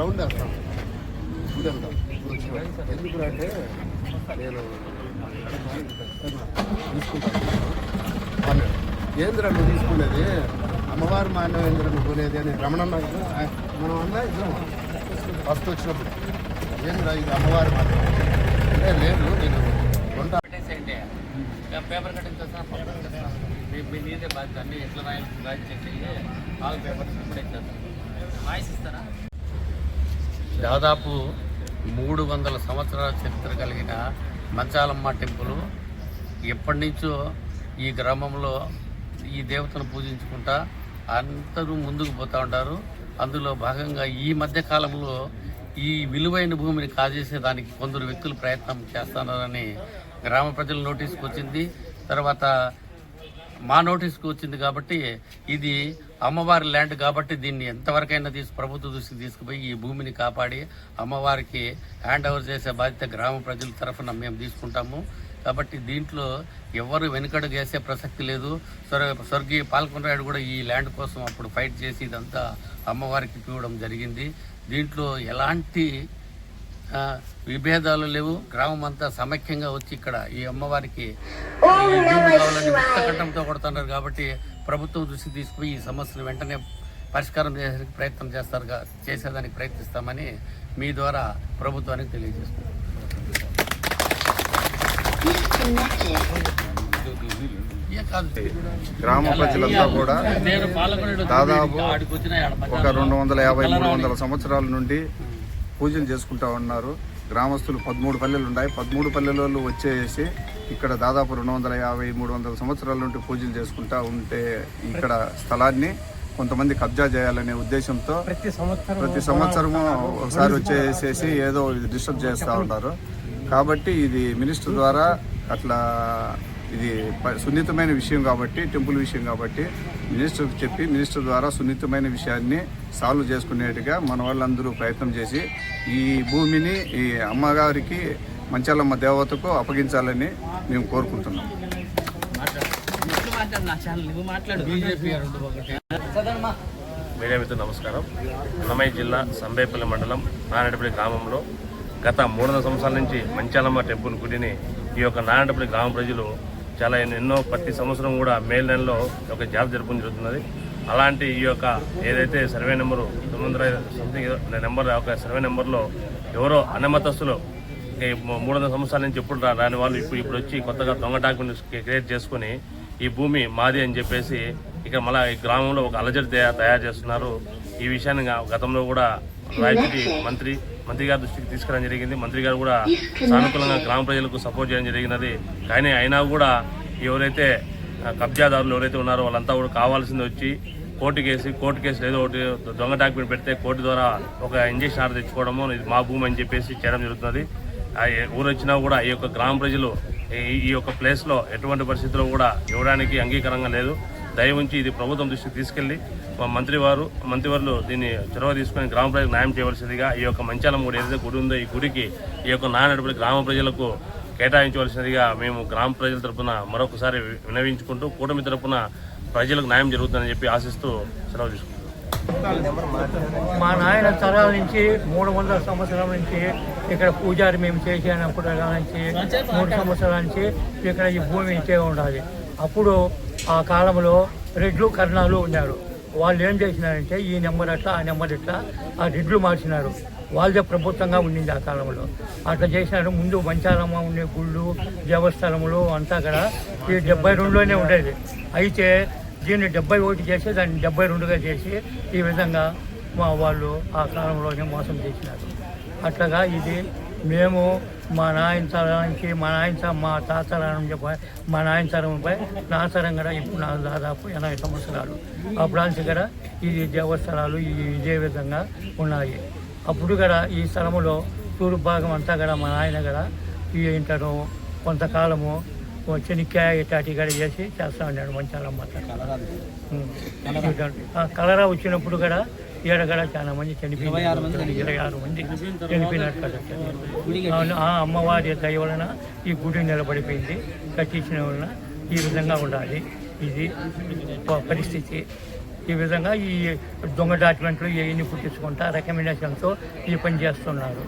వాడు రౌండ్ వేస్తాం. ఇదంతా ఎందుకు అంటే నేను తీసుకుంటాను. అన్నాడు నువ్వు తీసుకునేది? అమ్మవారి మాన్యవేంద్ర నువ్వు కొనేది అని రమణన్న కదా, మనం అన్నా ఇద్దాం ఫస్ట్ వచ్చినప్పుడు. ఏంద్రా ఇది అమ్మవారి మాన్యం లేదు నేను కొంటా. పేపర్ కటింగ్ చేస్తాను పక్కన పెట్టేస్తాను మీ మీ నీదే బాధ్యత. అన్ని ఎట్లా రాయాలి రాయించేసి చేసేయి ఆల్ పేపర్స్ ఇప్పుడే ఇచ్చేస్తాను. వాయిస్ ఇస్తారా? దాదాపు మూడు వందల సంవత్సరాల చరిత్ర కలిగిన మంచాలమ్మ టెంపుల్ ఎప్పటి నుంచో ఈ గ్రామంలో ఈ దేవతను పూజించుకుంటా అందరూ ముందుకు పోతూ ఉంటారు. అందులో భాగంగా ఈ మధ్య కాలంలో ఈ విలువైన భూమిని కాజేసే దానికి కొందరు వ్యక్తులు ప్రయత్నం చేస్తున్నారని గ్రామ ప్రజల నోటీస్కి వచ్చింది తర్వాత మా నోటీస్కి వచ్చింది కాబట్టి ఇది అమ్మవారి ల్యాండ్ కాబట్టి దీన్ని ఎంతవరకైనా తీసి ప్రభుత్వ దృష్టికి తీసుకుపోయి ఈ భూమిని కాపాడి అమ్మవారికి హ్యాండ్ ఓవర్ చేసే బాధ్యత గ్రామ ప్రజల తరఫున మేము తీసుకుంటాము. కాబట్టి దీంట్లో ఎవరు వెనుకడుగు వేసే ప్రసక్తి లేదు. స్వర్ స్వర్గీయ పాల్కొనరాయుడు కూడా ఈ ల్యాండ్ కోసం అప్పుడు ఫైట్ చేసి ఇదంతా అమ్మవారికి ఇవ్వడం జరిగింది. దీంట్లో ఎలాంటి విభేదాలు లేవు. గ్రామం అంతా సమైక్యంగా వచ్చి ఇక్కడ ఈ అమ్మవారికి కావాలని ముక్తకంఠంతో కొడుతున్నారు కాబట్టి ప్రభుత్వం దృష్టికి తీసుకుపోయి ఈ సమస్యను వెంటనే పరిష్కారం చేసేందుకు ప్రయత్నం చేస్తారు గా- చేసేదానికి ప్రయత్నిస్తామని మీ ద్వారా ప్రభుత్వానికి తెలియజేస్తున్నాం. గ్రామ ప్రజలంతా కూడా దాదాపు ఒక రెండు వందల యాభై మూడు వందల సంవత్సరాల నుండి పూజలు చేసుకుంటా ఉన్నారు. గ్రామస్తులు పదమూడు పల్లెలు ఉన్నాయి. పదమూడు పల్లెలలో వచ్చేసి ఇక్కడ దాదాపు రెండు వందల యాభై మూడు వందల సంవత్సరాల నుండి పూజలు చేసుకుంటా ఉంటే ఇక్కడ స్థలాన్ని కొంతమంది కబ్జా చేయాలనే ఉద్దేశంతో ప్రతి సంవత్సరం ప్రతి సంవత్సరము ఒకసారి వచ్చేసేసి ఏదో డిస్టర్బ్ చేస్తూ ఉంటారు కాబట్టి ఇది మినిస్టర్ ద్వారా అట్లా ఇది సున్నితమైన విషయం కాబట్టి టెంపుల్ విషయం కాబట్టి మినిస్టర్కి చెప్పి మినిస్టర్ ద్వారా సున్నితమైన విషయాన్ని సాల్వ్ చేసుకునేట్టుగా మన వాళ్ళందరూ ప్రయత్నం చేసి ఈ భూమిని ఈ అమ్మగారికి మంచాలమ్మ దేవతకు అప్పగించాలని మేము కోరుకుంటున్నాం. మీడియా మిత్రులు నమస్కారం. అన్నమయ్య జిల్లా సంబేపల్లి మండలం నారాయణపల్లి గ్రామంలో గత మూడు సంవత్సరాల నుంచి మంచాలమ్మ టెంపుల్ గుడిని ఈ యొక్క నారాయణపల్లి గ్రామ ప్రజలు చాలా ఎన్నో ప్రతి సంవత్సరం కూడా మే నెలలో ఒక జాబ్ జరపడం జరుగుతున్నది. అలాంటి ఈ యొక్క ఏదైతే సర్వే నెంబరు తొమ్మిది వందల సంథింగ్ నెంబర్ ఒక సర్వే నెంబర్లో ఎవరో అన్నమతస్తులు మూడు వందల సంవత్సరాల నుంచి ఎప్పుడు రాని వాళ్ళు ఇప్పుడు ఇప్పుడు వచ్చి కొత్తగా దొంగ డాక్యుమెంట్స్ క్రియేట్ చేసుకుని ఈ భూమి మాది అని చెప్పేసి ఇక మళ్ళీ ఈ గ్రామంలో ఒక అలజడి తయారు చేస్తున్నారు. ఈ విషయాన్ని గతంలో కూడా రాయచూటి మంత్రి మంత్రి గారి దృష్టికి తీసుకురావడం జరిగింది. మంత్రి గారు కూడా సానుకూలంగా గ్రామ ప్రజలకు సపోర్ట్ చేయడం జరిగినది. కానీ అయినా కూడా ఎవరైతే కబ్జాదారులు ఎవరైతే ఉన్నారో వాళ్ళంతా కూడా కావాల్సింది వచ్చి కోర్టు కేసు కోర్టు కేసులు ఏదో ఒకటి దొంగ డాక్యుమెంట్ పెడితే కోర్టు ద్వారా ఒక ఇంజక్షన్ ఆర్డర్ తెచ్చుకోవడము ఇది మా భూమి అని చెప్పేసి చేయడం జరుగుతున్నది. ఊరు వచ్చినా కూడా ఈ యొక్క గ్రామ ప్రజలు ఈ ఈ యొక్క ప్లేస్లో ఎటువంటి పరిస్థితుల్లో కూడా ఇవ్వడానికి అంగీకారంగా లేదు. దయ ఉంచి ఇది ప్రభుత్వం దృష్టికి తీసుకెళ్ళి మా మంత్రివారు మంత్రివర్లు దీన్ని చొరవ తీసుకొని గ్రామ ప్రజలకు న్యాయం చేయవలసిందిగా ఈ యొక్క మంచాలం గుడి ఏదైతే గుడి ఉందో ఈ గుడికి ఈ యొక్క నానడుపుల గ్రామ ప్రజలకు కేటాయించవలసినదిగా మేము గ్రామ ప్రజల తరపున మరొకసారి వినవించుకుంటూ కూటమి తరపున ప్రజలకు న్యాయం జరుగుతుందని చెప్పి ఆశిస్తూ సెలవు తీసుకుంటున్నాం. మా నాయన తరాల నుంచి మూడు వందల సంవత్సరాల నుంచి ఇక్కడ పూజారి మేము చేసినప్పుడు నుంచి మూడు సంవత్సరాల నుంచి ఇక్కడ ఈ భూమి ఇచ్చే ఉండాలి. అప్పుడు ఆ కాలంలో రెడ్లు కర్ణాలు ఉన్నారు. వాళ్ళు ఏం చేసినారంటే ఈ నెంబర్ అట్లా ఆ నెంబర్ ఇట్లా ఆ రెడ్లు మార్చినారు. వాళ్ళదే ప్రభుత్వంగా ఉండింది ఆ కాలంలో. అట్లా చేసినారు. ముందు మంచాలమ్మ ఉండే గుళ్ళు దేవస్థానములు అంతా కూడా ఈ డెబ్బై రెండులోనే ఉండేది. అయితే దీన్ని డెబ్బై ఒకటి చేసి దాన్ని డెబ్బై రెండుగా చేసి ఈ విధంగా మా వాళ్ళు ఆ కాలంలోనే మోసం చేసినారు. అట్లాగా ఇది మేము మా నాయన తరం నుంచి మా నాయన మా తాత తరం నుంచి పై- మా నాయన తరంపై నా తరం కూడా ఇప్పుడు నాకు దాదాపు ఎనభై సంవత్సరాలు. అప్పుడు నుంచి కూడా ఈ ఇదే విధంగా ఉన్నాయి. అప్పుడు కూడా ఈ స్థలములో తూర్పు భాగం అంతా కూడా మా నాయన కూడా ఈ ఇంటను కొంతకాలము చెనిక్కాయ ఇట్లాంటి కూడా చేసి చేస్తా ఉన్నాడు మంచాలమ్మ కలరా వచ్చినప్పుడు కూడా ఈడ కూడా చాలా మంది చనిపోయినారు. ఇరవై ఆరు మంది చనిపోయినట్టు కదా. ఆ అమ్మవారి దయ వలన ఈ గుడి నిలబడిపోయింది. కట్టించిన వలన ఈ విధంగా ఉండాలి. ఇది పరిస్థితి. ఈ విధంగా ఈ దొంగ డాక్యుమెంట్లు ఇవన్నీ పుట్టించుకుంటా రికమెండేషన్తో ఈ పని చేస్తున్నారు.